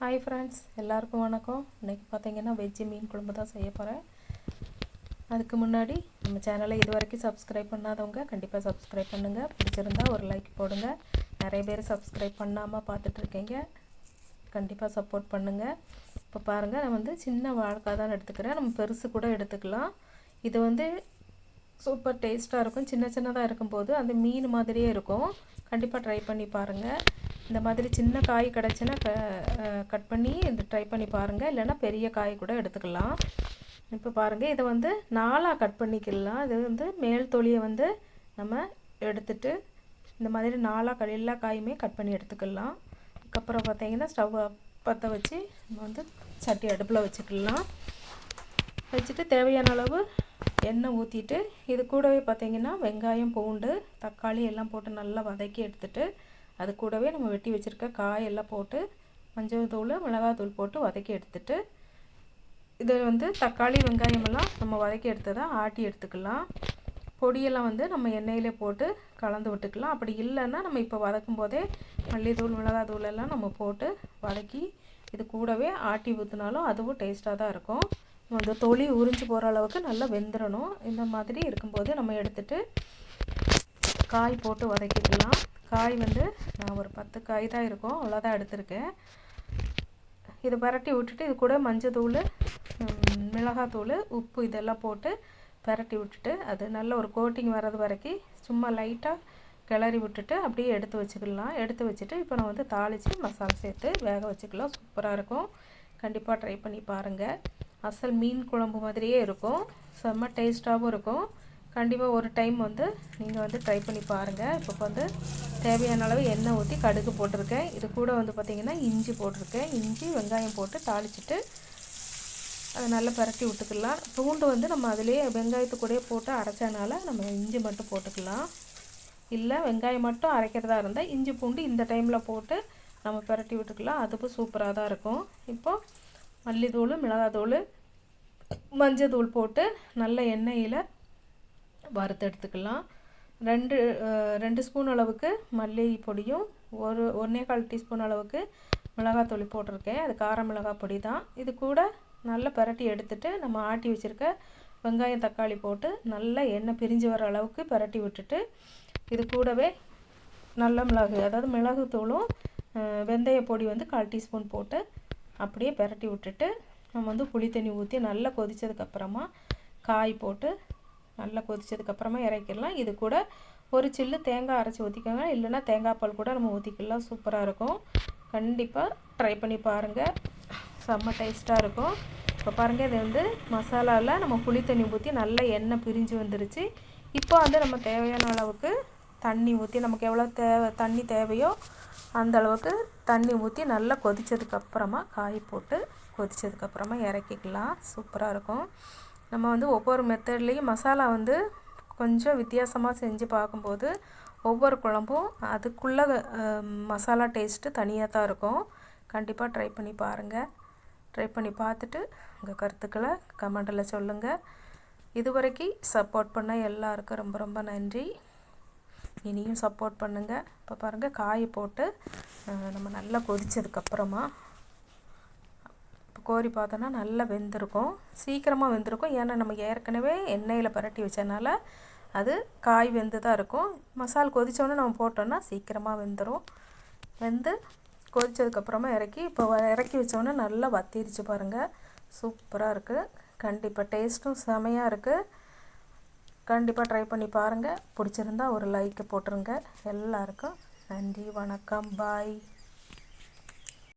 Hi friends எல்லாருக்கும் வணக்கம். இன்றைக்கி பார்த்தீங்கன்னா வெஜ்ஜு மீன் குழம்பு தான் செய்ய போகிறேன் அதுக்கு முன்னாடி நம்ம சேனலை இது வரைக்கும் சப்ஸ்கிரைப் பண்ணாதவங்க கண்டிப்பாக சப்ஸ்கிரைப் பண்ணுங்கள் பிடிச்சிருந்தா ஒரு லைக் போடுங்க. நிறைய பேர் சப்ஸ்கிரைப் பண்ணாமல் பார்த்துட்ருக்கீங்க கண்டிப்பாக சப்போர்ட் பண்ணுங்கள் இப்போ பாருங்கள் நான் வந்து சின்ன வாழைக்காய் தான் எடுத்துக்கிறேன். நம்ம பெருசு கூட எடுத்துக்கலாம். இது வந்து சூப்பர் டேஸ்ட்டாக இருக்கும். சின்ன சின்னதாக இருக்கும்போது அந்த மீன் மாதிரியே இருக்கும். கண்டிப்பாக ட்ரை பண்ணி பாருங்கள் இந்த மாதிரி சின்ன காய் கிடச்சுன்னா க கட் பண்ணி இந்த ட்ரை பண்ணி பாருங்கள் இல்லைன்னா பெரிய காய் கூட எடுத்துக்கலாம். இப்போ பாருங்கள் இதை வந்து நாலாக கட் பண்ணிக்கலாம். இது வந்து மேல் தொலியை வந்து நம்ம எடுத்துட்டு இந்த மாதிரி நாலாக எல்லா காயுமே கட் பண்ணி எடுத்துக்கலாம். அதுக்கப்புறம் பார்த்தீங்கன்னா ஸ்டவ் பற்ற வச்சு நம்ம வந்து சட்டி அடுப்பில் வச்சுக்கலாம். வச்சுட்டு தேவையான அளவு எண்ணெய் ஊற்றிட்டு இது கூடவே பார்த்திங்கன்னா வெங்காயம் பூண்டு தக்காளி எல்லாம் போட்டு நல்லா வதக்கி எடுத்துகிட்டு அது கூடவே நம்ம வெட்டி வச்சுருக்க காயெல்லாம் போட்டு மஞ்சள் தூள் மிளகாத்தூள் போட்டு வதக்கி எடுத்துட்டு இது வந்து தக்காளி வெங்காயமெல்லாம் நம்ம வதக்கி எடுத்ததை ஆட்டி எடுத்துக்கலாம். பொடியெல்லாம் வந்து நம்ம எண்ணெயிலே போட்டு கலந்து விட்டுக்கலாம். அப்படி இல்லைன்னா நம்ம இப்போ வதக்கும் போதே மல்லித்தூள் மிளகாத்தூள் எல்லாம் நம்ம போட்டு வதக்கி இது கூடவே ஆட்டி ஊற்றினாலும் அதுவும் டேஸ்ட்டாக தான் இருக்கும். அந்த தொளி உறிஞ்சு போகிற அளவுக்கு நல்லா வெந்துடணும் இந்த மாதிரி இருக்கும்போது நம்ம எடுத்துகிட்டு காய் போட்டு வதக்கிக்கலாம். காய் வந்து நான் ஒரு பத்து காய் தான் இருக்கும். அவ்வளோதான் எடுத்திருக்கேன். இதை பரட்டி விட்டுட்டு இது கூட மஞ்சத்தூள் மிளகாத்தூள் உப்பு இதெல்லாம் போட்டு பரட்டி விட்டுட்டு அது நல்ல ஒரு கோட்டிங் வர்றது வரைக்கும் சும்மா லைட்டாக கிளறி விட்டுட்டு அப்படியே எடுத்து வச்சுக்கலாம். எடுத்து வச்சுட்டு இப்போ நான் வந்து தாளித்து மசாலா சேர்த்து வேக வச்சுக்கலாம். சூப்பராக இருக்கும். கண்டிப்பாக ட்ரை பண்ணி பாருங்கள் அசல் மீன் குழம்பு மாதிரியே இருக்கும். செம்ம டேஸ்ட்டாகவும் இருக்கும். கண்டிப்பாக ஒரு டைம் வந்து நீங்கள் வந்து ட்ரை பண்ணி பாருங்கள் இப்போ வந்து தேவையான அளவு எண்ணெய் ஊற்றி கடுகு போட்டிருக்கேன். இது கூட வந்து பார்த்திங்கன்னா இஞ்சி போட்டிருக்கேன். இஞ்சி வெங்காயம் போட்டு தாளிச்சிட்டு அதை நல்லா பரட்டி விட்டுக்கலாம். பூண்டு வந்து நம்ம அதிலே வெங்காயத்து கூடயே போட்டு அரைச்சனால நம்ம இஞ்சி மட்டும் போட்டுக்கலாம். இல்லை வெங்காயம் மட்டும் அரைக்கிறதா இருந்தால் இஞ்சி பூண்டு இந்த டைமில் போட்டு நம்ம பரட்டி விட்டுக்கலாம். அதுக்கும் சூப்பராக தான் இருக்கும். இப்போது மல்லித்தூள் மிளகாத்தூள் மஞ்சள் தூள் போட்டு நல்ல எண்ணெயில் வறுத்து எடுத்துக்கலாம். ரெண்டு ரெண்டு ஸ்பூன் அளவுக்கு மல்லி பொடியும் ஒரு ஒன்றே கால் டீஸ்பூன் அளவுக்கு மிளகாத்தூள் போட்டிருக்கேன். அது கார மிளகாய் பொடி தான். இது கூட நல்லா பரட்டி எடுத்துட்டு நம்ம ஆட்டி வச்சுருக்க வெங்காயம் தக்காளி போட்டு நல்லா எண்ணெய் பிரிஞ்சு வர அளவுக்கு பரட்டி விட்டுட்டு இது கூடவே நல்ல மிளகு அதாவது மிளகு தூளும் வெந்தய பொடி வந்து கால் டீஸ்பூன் போட்டு அப்படியே பரட்டி விட்டுட்டு நம்ம வந்து புளி தண்ணி ஊற்றி நல்லா கொதித்ததுக்கப்புறமா காய் போட்டு நல்லா கொதித்ததுக்கப்புறமா இறக்கிடலாம். இது கூட ஒரு சில்லு தேங்காய் அரைச்சி ஊற்றிக்கோங்க இல்லைன்னா தேங்காய் பால் கூட நம்ம ஊற்றிக்கலாம் சூப்பராக இருக்கும். கண்டிப்பாக ட்ரை பண்ணி பாருங்கள் செம்ம டேஸ்ட்டாக இருக்கும். இப்போ பாருங்கள் இது வந்து மசாலாவில் நம்ம புளி தண்ணி ஊற்றி நல்லா எண்ணெய் பிரிஞ்சு வந்துருச்சு. இப்போ வந்து நம்ம தேவையான அளவுக்கு தண்ணி ஊற்றி நமக்கு எவ்வளோ தேவை தண்ணி தேவையோ அந்த அளவுக்கு தண்ணி ஊற்றி நல்லா கொதித்ததுக்கப்புறமா காய் போட்டு கொதித்ததுக்கப்புறமா இறக்கிக்கலாம். சூப்பராக இருக்கும். நம்ம வந்து ஒவ்வொரு மெத்தட்லேயும் மசாலா வந்து கொஞ்சம் வித்தியாசமாக செஞ்சு பார்க்கும்போது ஒவ்வொரு குழம்பும் அதுக்குள்ளே மசாலா டேஸ்ட்டு தனியாக தான் இருக்கும். கண்டிப்பாக ட்ரை பண்ணி பாருங்கள் ட்ரை பண்ணி பார்த்துட்டு உங்கள் கருத்துக்களை கமெண்டில் சொல்லுங்கள் இதுவரைக்கும் சப்போர்ட் பண்ண எல்லாருக்கும் ரொம்ப ரொம்ப நன்றி. இனியும் சப்போர்ட் பண்ணுங்கள் இப்போ பாருங்கள் காயை போட்டு நம்ம நல்லா கொதித்ததுக்கப்புறமா கோரி பார்த்தோன்னா நல்லா வெந்திருக்கும். சீக்கிரமாக வெந்திருக்கும். ஏன்னா நம்ம ஏற்கனவே எண்ணெயில் பரட்டி வச்சனால அது காய் வெந்து தான் இருக்கும். மசால் கொதித்தோன்னே நம்ம போட்டோன்னா சீக்கிரமாக வெந்துடும் வெந்து கொதித்ததுக்கப்புறமா இறக்கி இப்போ இறக்கி வச்சோன்னே நல்லா வத்திருச்சு பாருங்கள் சூப்பராக இருக்குது கண்டிப்பாக டேஸ்ட்டும் செமையாக இருக்குது கண்டிப்பாக ட்ரை பண்ணி பாருங்கள் பிடிச்சிருந்தா ஒரு லைக்கை போட்டுருங்க. எல்லாருக்கும் நன்றி வணக்கம். பாய்.